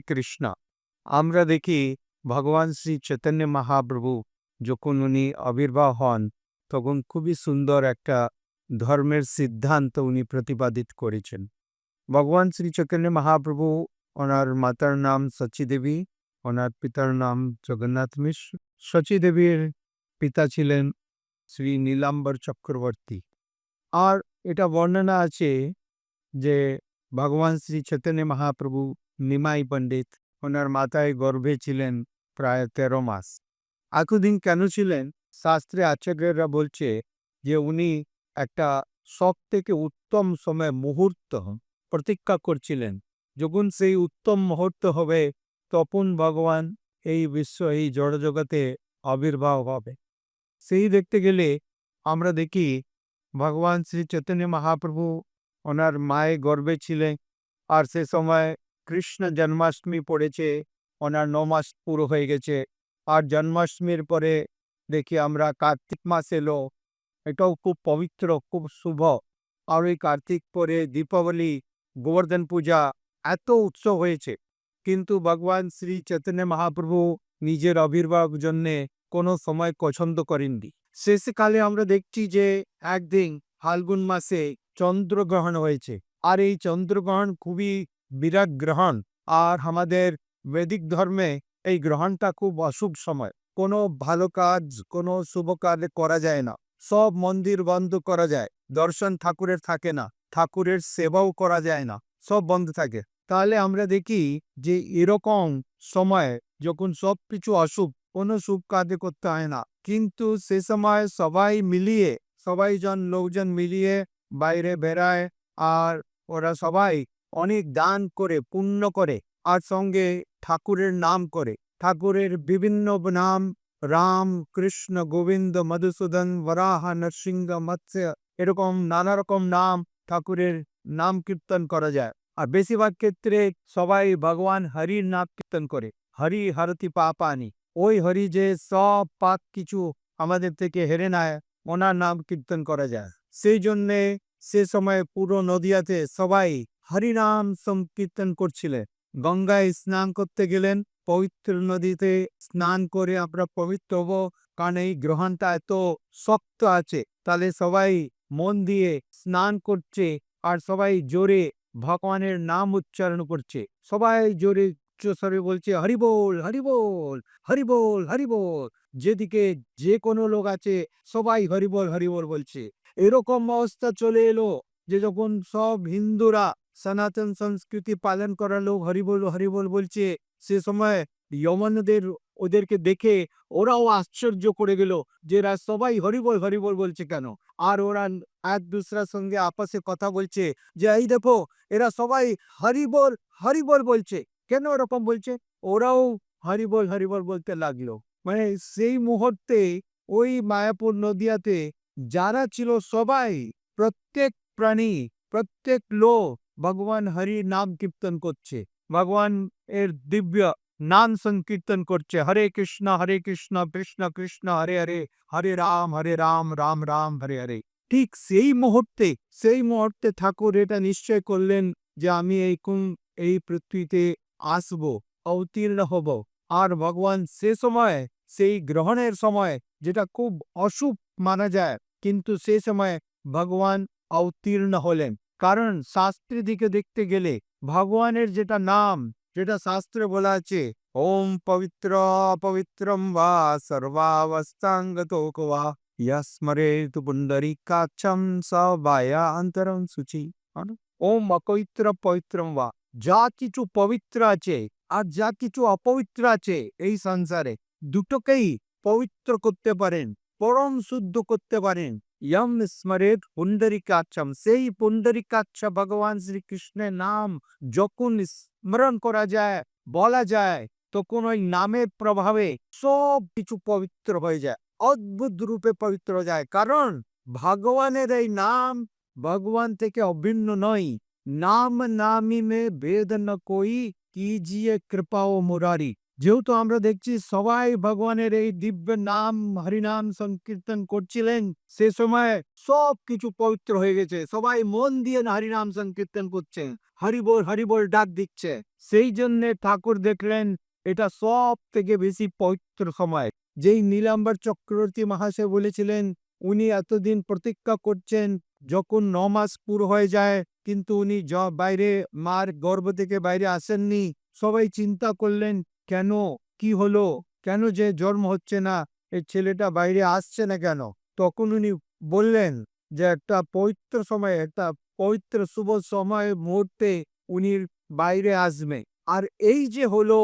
কৃষ্ণ। আমরা দেখি ভগবান শ্রী চৈতন্য মহাপ্রভু যখন উনি আবির্ভাব হন, তখন খুবই সুন্দর একটা ধর্মের সিদ্ধান্ত উনি প্রতিপাদিত করেছেন। ভগবান শ্রী চৈতন্য মহাপ্রভু, ওনার মাতার নাম সচী দেবী, ওনার পিতার নাম জগন্নাথ মিশ্র। সচী দেবীর পিতা ছিলেন শ্রী নীলাম্বর চক্রবর্তী। আর এটা বর্ণনা আছে যে ভগবান শ্রী চৈতন্য মহাপ্রভু নিমাই পণ্ডিত। ওনার মাথায় গর্ভে ছিলেন প্রায় তেরো মাস। এতদিন কেন ছিলেন? শাস্ত্রে আচার্যরা বলছে যে, উনি একটা সব থেকে উত্তম সময় মুহূর্ত প্রতীক্ষা করছিলেন। যখন সেই উত্তম মুহূর্ত হবে তখন ভগবান এই বিশ্ব, এই জড়জগতে আবির্ভাব হবে। সেই দেখতে গেলে আমরা দেখি ভগবান শ্রী চৈতন্য মহাপ্রভু ওনার মায়ের গর্বে ছিলেন। আর সে সময় কৃষ্ণ জন্মাষ্টমী পড়েছে, ওনার ন মাস পুরো হয়ে গেছে। আর জন্মাষ্টমীর পরে দেখি আমরা কার্তিক মাস এলো, এটাও খুব পবিত্র, খুব শুভ। আর ওই কার্তিক পরে দীপাবলি, গোবর্ধন পূজা, এত উৎসব হয়েছে। কিন্তু ভগবান শ্রী চৈতন্য মহাপ্রভু নিজের আবির্ভাব জন্যে কোনো সময় পছন্দ করেননি। শেষকালে আমরা দেখছি যে একদিন ফাল্গুন মাসে চন্দ্রগ্রহণ হয়েছে। আর এই চন্দ্রগ্রহণ খুবই বিরাট গ্রহণ আর আমাদের বৈদিক ধর্মে এই গ্রহণটা খুব অশুভ সময়। কোনো ভালো কাজ, কোনো শুভ কাজ করা যায় না। সব মন্দির বন্ধ করা যায়, দর্শন ঠাকুরের থাকে না, ঠাকুরের সেবাও করা যায় না, সব বন্ধ থাকে। তাহলে আমরা দেখি যে এরকম সময়ে যখন সব কিছু অশুভ, কোনো শুভ কাজ করতে হয় না। কিন্তু সে সময় সবাই মিলিয়ে সবাই জন লোকজন মিলিয়ে বাইরে বেড়ায় আর ওরা সবাই অনেক দান করে, পুণ্য করে আর সঙ্গে ঠাকুরের নাম করে। ঠাকুরের বিভিন্ন নাম, রাম, কৃষ্ণ, গোবিন্দ, মধুসূদন, বরাহ, নরসিংহ, মৎস্য, এরকম নানা রকম নাম ঠাকুরের নাম কীর্তন করা যায়। আর বেশিরভাগ ক্ষেত্রে সবাই ভগবান হরির নাম কীর্তন করে। হরি হরতি পাপানি। ওই হরি যে সব পাপ কিছু আমাদের থেকে হেরে নেয়, ওনার নাম কীর্তন করা যায়। সেই জন্যে সে সময় পুরো নদিয়াতে সবাই হরিনাম সংকীর্তন করছিলেন গঙ্গায় স্নান করতে গেলেন, পবিত্র নদীতে স্নান করে আমরা পবিত্র হব। কারণ এই গ্রহণটা এত শক্ত আছে, তাহলে সবাই মন দিয়ে স্নান করছে আর সবাই জোরে ভগবানের নাম উচ্চারণ করছে। সবাই জোরে উচ্চস্বরে বলছে, হরি বল হরি বল হরি বল হরি বল। যেদিকে যে কোনো লোক আছে, সবাই হরি বল হরি বল বলছে। এরকম অবস্থা চলে এলো যে যখন সব হিন্দুরা সনাতন সংস্কৃতি পালন করা লোক হরিবল হরিবল বলছে, সে সময় যমনদের ওদেরকে দেখে ওরাও আশ্চর্য করে গেল যে এরা সবাই হরিবল হরিবল বলছে কেন? আর ওরা এক দুসরার সঙ্গে আপসে কথা বলছে যে, এই দেখো, এরা সবাই হরিবল হরিবল বলছে। কেন ওরকম বলছে? ওরাও হরিবল হরিবল বলতে লাগল। মানে সেই মুহূর্তে ওই মায়াপুর নদিয়াতে যারা ছিল সবাই, প্রত্যেক প্রাণী, প্রত্যেক লোক ভগবান হরি নাম কীর্তন করছে। ভগবান এর দিব্য নাম সংকীর্তন করছে। হরে কৃষ্ণ হরে কৃষ্ণ কৃষ্ণ কৃষ্ণ, হরে হরে হরে রাম হরে রাম রাম রাম, হরে হরে। ঠিক সেই মুহূর্তে সেই মুহূর্তে ঠাকুর এটা নিশ্চয় করলেন যে আমি এই কোন এই পৃথিবীতে আসব, অবতীর্ণ হব। আর ভগবান সে সময়, সেই গ্রহণের সময়, যেটা খুব অশুভ মানা যায়, কিন্তু সে সময় ভগবান অবতীর্ণ হলেন। কারণ শাস্ত্রের দিকে দেখতে গেলে ভগবানের যেটা নাম, যেটা শাস্ত্রে বলা আছে, ওম পবিত্র অপবিত্রম বা সর্বাবস্থাঙ্গত বা ইয়াস্মরে তু পুণ্ডরিকাচ্ছম স বায়া অন্তরম সুচি ওম অপবিত্র পবিত্রম বা যা কিছু পবিত্র আছে আর যা কিছু অপবিত্র আছে এই সংসারে দুটোকেই পবিত্র করতে পারেন, পরম শুদ্ধ করতে পারেন। ইয়ম স্মরেত পুণ্ডরিকাচ্ছম সেই পুণ্ডরিকাচ্ছ ভগবান শ্রীকৃষ্ণের নাম যখন স্মরণ করা যায় বলা যায় তখন ওই নামের প্রভাবে সব কিছু পবিত্র হয়ে যায় অদ্ভুত রূপে পবিত্র হয়ে যায় কারণ ভগবানের এই নাম ভগবান থেকে অভিন্ন নয় নাম নামি মে বেদ ন কই কিজিয়ে কৃপা ও মুরারি যেহেতু আমরা দেখছি সবাই ভগবানের এই দিব্য নাম, হরিনাম সংকীর্তন করছিলেন, সে সময় সব কিছু পবিত্র হয়ে গেছে। সবাই মন দিয়ে হরিনাম সংকীর্তন করছে। হরিবোল হরিবোল ডাক দিচ্ছে। সেই জন্যে ঠাকুর দেখলেন, এটা সব থেকে বেশি পবিত্র সময়। যেই নীলাম্বর চক্রবর্তী মহাশয় বলেছিলেন, উনি এতদিন প্রতীক্ষা করছেন, যখন ন মাস পুরো হয়ে যায়, কিন্তু উনি বাইরে, মার গর্ভ থেকে বাইরে আসেননি। সবাই চিন্তা করলেন কেন? কি হলো? কেন যে জন্ম হচ্ছে না? এই ছেলেটা বাইরে আসছে না কেন? তখন উনি বললেন যে একটা পবিত্র সময়, একটা পবিত্র শুভ সময় মুহূর্তে উনি বাইরে আসবে। আর এই যে হলো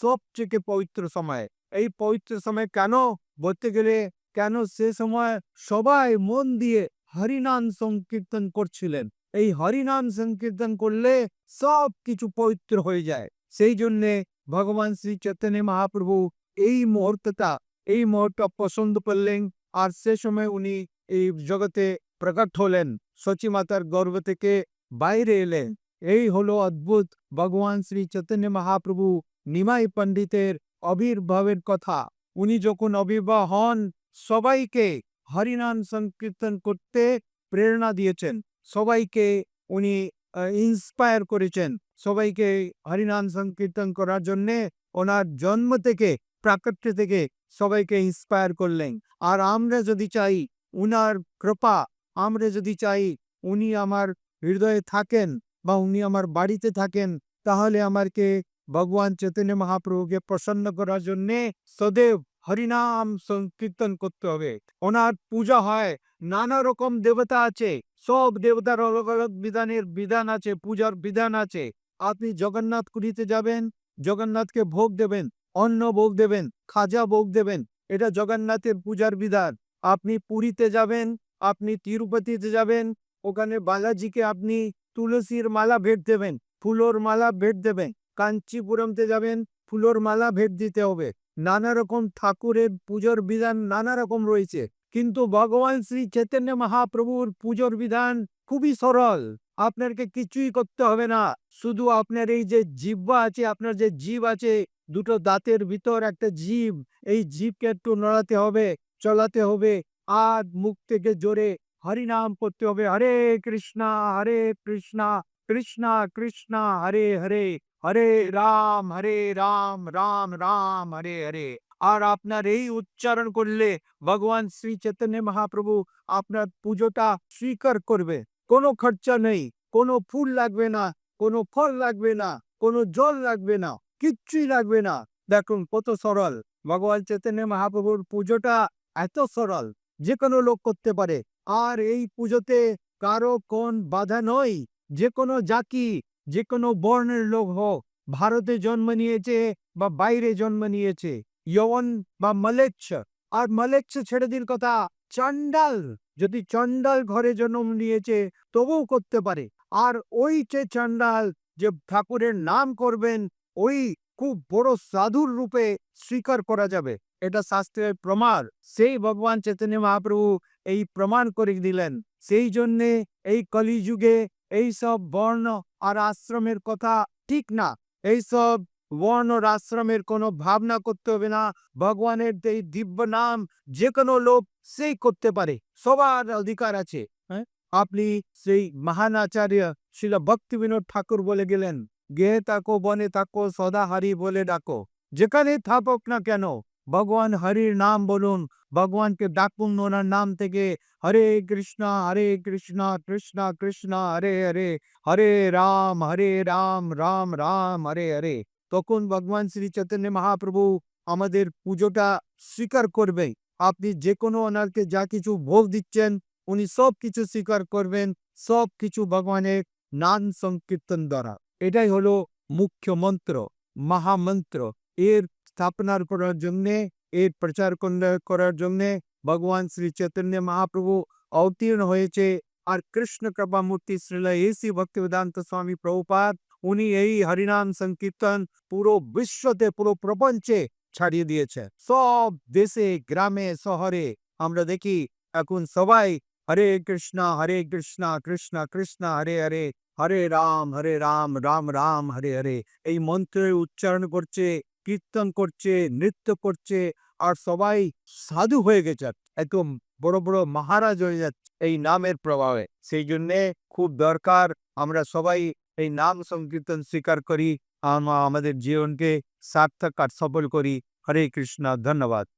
সবথেকে পবিত্র সময়, এই পবিত্র সময় কেন? বলতে গেলে কেন সে সময় সবাই মন দিয়ে হরিনাম সংকীর্তন করছিলেন। এই হরিনাম সংকীর্তন করলে সব কিছু পবিত্র হয়ে যায়। সেই জন্যে ভগবান শ্রী চৈতন্য মহাপ্রভু এই মুহূর্তটা, এই মুহূর্ত পছন্দ করলেন আর সে সময় উনি এই জগতে প্রকট হলেন। সচী মাতার গর্ভ থেকে বাইরে এলেন। এই হলো অদ্ভুত ভগবান শ্রী চৈতন্য মহাপ্রভু নিমাই পণ্ডিতের আবির্ভাবের কথা। উনি যখন আবির্ভাব হন, সবাইকে হরিনাম সংকীর্তন করতে প্রেরণা দিয়েছেন। সবাইকে উনি ইন্সপায়ার করেছেন। সবাইকে হরিনাম সংকীর্তন করার জন্যে ওনার জন্ম থেকে প্রাকট্য থেকে সবাইকে ইন্সপায়ার করলেন। আর আমরা যদি চাই উনার কৃপা, আমরা যদি চাই উনি আমার হৃদয়ে থাকেন বা উনি আমার বাড়িতে থাকেন, তাহলে আমাকে ভগবান চৈতন্য মহাপ্রভুকে প্রসন্ন করার জন্যে সদেব হরিনাম সংকীর্তন করতে হবে। ওনার পূজা হয়, নানা রকম দেবতা আছে সব দেবতার অলগ অলগ বিধানের বিধান আছে, পূজার বিধান আছে। আপনি জগন্নাথ পুরীতে যাবেন, জগন্নাথকে ভোগ দেবেন, অন্ন ভোগ দেবেন, খাজা ভোগ দেবেন, এটা জগন্নাথের পূজার বিধান। আপনি পুরীতে যাবেন, আপনি তিরুপতিতে যাবেন, ওখানে বালাজিকে আপনি তুলসীর মালা ভেট দেবেন, ফুলোর মালা ভেট দেবেন, কাঞ্চিপুরমতে যাবেন, ফুলোর মালা ভেট দিতে হবে। নানা রকম ঠাকুরের পুজোর বিধান নানা রকম রয়েছে। কিন্তু ভগবান শ্রী চৈতন্য মহাপ্রভুর পুজোর বিধান খুবই সরল। আপনাকে কিছুই করতে হবে না। শুধু আপনার এই যে জিহ্বা আছে, আপনার যে জীব আছে, দুটো দাঁতের ভিতর একটা জীব এই জীবকে একটু নড়াতে হবে, চলাতে হবে আর মুখ থেকে জোরে হরিনাম করতে হবে, হরে কৃষ্ণা হরে কৃষ্ণা কৃষ্ণা কৃষ্ণা, হরে হরে হরে রাম হরে রাম রাম রাম, হরে হরে। আর আপনার এই উচ্চারণ করলে ভগবান শ্রী চৈতন্য মহাপ্রভু আপনার পুজোটা স্বীকার করবে। কোনো খরচা নেই, কোনো ফুল লাগবে না, কোনো ফল লাগবে না, কোনো জল লাগবে না, কিচ্ছুই লাগবে না। দেখুন কত সরল, ভগবান চৈতন্য মহাপ্রভুর পুজোটা এত সরল যে কোনো লোক করতে পারে। আর এই পুজোতে কারও কোন বাধা নয় যে কোনো জাতি যে কোনো বর্ণের লোক হোক, ভারতে জন্ম নিয়েছে বা বাইরে জন্ম নিয়েছে। ইয়ন বা মালেচ্ছ। আর মালেচ্ছ ছেড়ে দিন কথা চন্ডাল যদি চন্ডাল ঘরে জন্ম নিয়েছে, তবুও করতে পারে। আর ওই যে চন্ডাল যে ঠাকুরের নাম করবেন, ওই খুব বড় সাধুর রূপে স্বীকার করা যাবে। এটা শাস্ত্রের প্রমাণ। সেই ভগবান চৈতন্য মহাপ্রভু এই প্রমাণ করে দিলেন। সেই জন্যে এই কলিযুগে এই সব বর্ণ আর আশ্রমের কথা ঠিক না। এই সব বর্ণ আশ্রমের কোনো ভাবনা করতে হবে না। ভগবানের এই দিব্য নাম যে কোনো লোক সেই করতে পারে, সবার অধিকার আছে হ্যাঁ? আপনি সেই মহান আচার্য শিল ভক্তি বিনোদ ঠাকুর বলে গেলেন গেহে তাকো, বনে তাকো, সদা হারি বলে ডাকো। যেখানে থাকুক না কেন, ভগবান হরির নাম বলুন, ভগবানকে ডাকুন ওনার নাম থেকে, হরে কৃষ্ণা, হরে কৃষ্ণ কৃষ্ণ কৃষ্ণ, হরে হরে হরে রাম হরে রাম রাম রাম, হরে হরে। তখন ভগবান শ্রী চৈতন্য মহাপ্রভু আমাদের পুজোটা স্বীকার করবে আপনি যে কোনো ওনারকে যা কিছু ভোগ দিচ্ছেন, উনি সব কিছু স্বীকার করবেন, সব কিছু ভগবানের নাম সংকীর্তন দ্বারা। এটাই হলো মুখ্য মন্ত্র, মহামন্ত্র। এর স্থাপনার করার জন্যে, এর প্রচার করার জন্যে ভগবান শ্রী চৈতন্য মহাপ্রভু অবতীর্ণ হয়েছে। আর কৃষ্ণ কৃপা মূর্তি শ্রীল এসি ভক্তিবেদান্ত স্বামী প্রভুপাদ উনি এই হরিনাম সংকীর্তন পুরো বিশ্বতে, পুরো প্রপঞ্চে ছাড়িয়ে দিয়েছে। সব দেশে, গ্রামে, শহরে আমরা দেখি এখন সবাই হরে কৃষ্ণা হরে কৃষ্ণা, কৃষ্ণ কৃষ্ণ, হরে হরে হরে রাম হরে রাম রাম রাম, হরে হরে। এই মন্ত্রের উচ্চারণ করছে, কীর্তন করছে, নৃত্য করছে আর সবাই সাধু হয়ে গেছে। একদম বড় বড় মহারাজ হয়ে যাচ্ছে এই নামের প্রভাবে। সেই জন্যে খুব দরকার আমরা সবাই এই নাম সংকীর্তন স্বীকার করি। আম- আমাদের জীবনকে সার্থক আর সফল করি। হরে কৃষ্ণ, ধন্যবাদ।